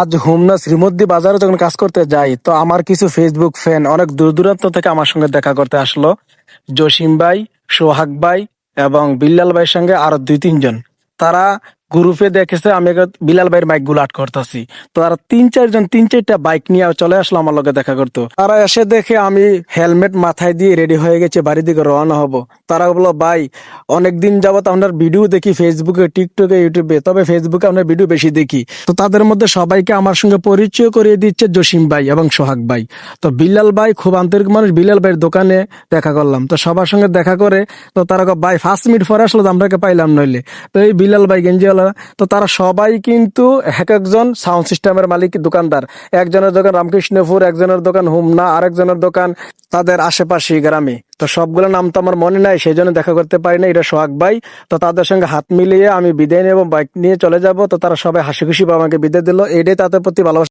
আজ হোমনা শ্রীমদ্দি বাজারে যখন কাজ করতে যাই, তো আমার কিছু ফেসবুক ফ্যান অনেক দূর দূরান্ত থেকে আমার সঙ্গে দেখা করতে আসলো। জসিম ভাই, সোহাগ ভাই এবং বিল্লাল ভাইয়ের সঙ্গে আরও দুই তিনজন। তারা গ্রুপে দেখেছে, আমি বিলাল ভাইয়ের বাইকগুলো আট করতেছি। তো তারা তিন, চারজন, তিন, চারটা বাইক নিয়ে চলে আসলো আমার লগে দেখা করতো। তারা এসে দেখে আমি হেলমেট মাথায় দিয়ে রেডি হয়ে গেছে, বাড়ির দিকে রওনা হব। তারা বলল, ভাই, অনেকদিন যাবত আপনার ভিডিও দেখি ফেসবুকে, টিকটকে, ইউটিউবে, তবে ফেসবুকে আপনার ভিডিও বেশি দেখি। তো তাদের মধ্যে সবাইকে আমার সঙ্গে পরিচয় করিয়ে দিচ্ছে জসিম ভাই এবং সোহাগ ভাই। তো বিলাল ভাই, খুব আন্তরিক মানুষ, বিলাল ভাইয়ের দোকানে দেখা করলাম। তো সবার সঙ্গে দেখা করে, তো তারা ভাই ফার্স্ট মিনিট পরে আসলো, তো আমরাকে পাইলাম নইলে। তো এই বিলাল ভাই গেঞ্জিওয়ালা তো তারা সবাই কিন্তু এক একজন সাউন্ড সিস্টেমের মালিক, দোকানদার। একজনের দোকান রামকৃষ্ণপুর, একজনের দোকান হুমনা, আরেকজনের দোকান তাদের আশেপাশে গ্রামে। তো সবগুলো নাম তো আমার মনে নাই, সেই জন্য দেখা করতে পারি না এটা সোহাগ ভাই। তো তাদের সঙ্গে হাত মিলিয়ে আমি বিদায় নেব, বাইক নিয়ে চলে যাব। তো তারা সবাই হাসি খুশি আমাকে বিদায় দিল। এটাই তাদের প্রতি ভালোবাসা।